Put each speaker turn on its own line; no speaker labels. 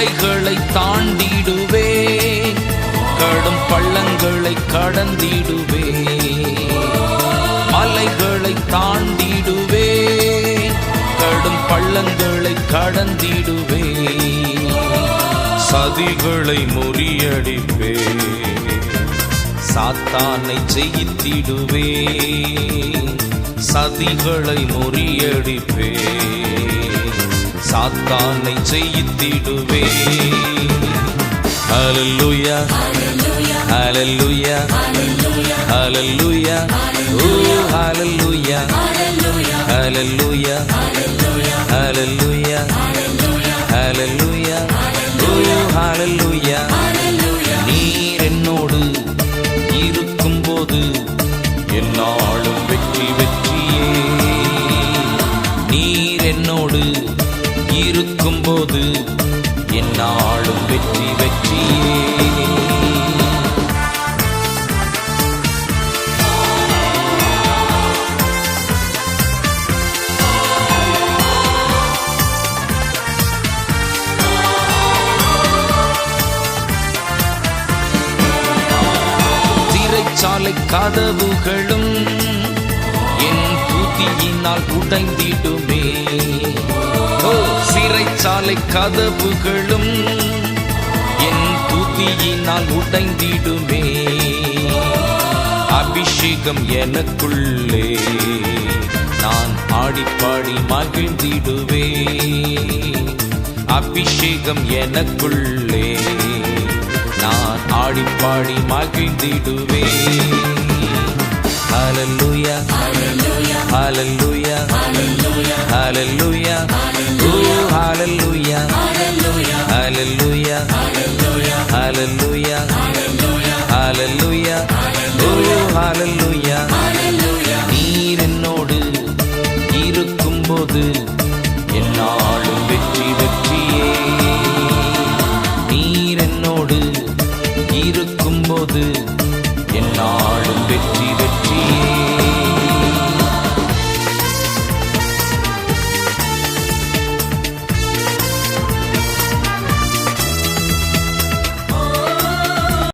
மலைகளை தாண்டிடுவே. கடும் பள்ளங்களை கடந்திடுவே. மலைகளை தாண்டிடுவே. கடும் பள்ளங்களை கடந்திடுவே. சதிகளை முறியடிப்பே. சாத்தானை ஜெயித்திடுவே. சதிகளை முறியடிப்பே. சாத்தானை ஜெயித்திடுவே ஹலல்லுயா ஹலல்லுயா ஹலல்லுயா ஓ ஹலல்லுயா ஹலல்லுயா ஹலல்லுயா ஹலல்லுயா ஓ ஹலல்லுயா நாளும் வெற்றி வெற்றியே. சாலை கதவுகளும் என் தூத்தியினால் உடைந்திடுமே. சிறைச்சாலை கதவுகளும் என் துதியினால் உடைந்திடுமே. அபிஷேகம் எனக்குள்ளே நான் ஆடிப்பாடி மகிழ்ந்திடுவே. அபிஷேகம் எனக்குள்ளே நான் ஆடிப்பாடி மகிழ்ந்திடுவேன் ஹாலலுயா நீர் என்னோடு இருக்கும் போது என்னாலும் வெற்றி வெற்றியே. நீர் என்னோடு இருக்கும் போது என்னாலும் வெற்றி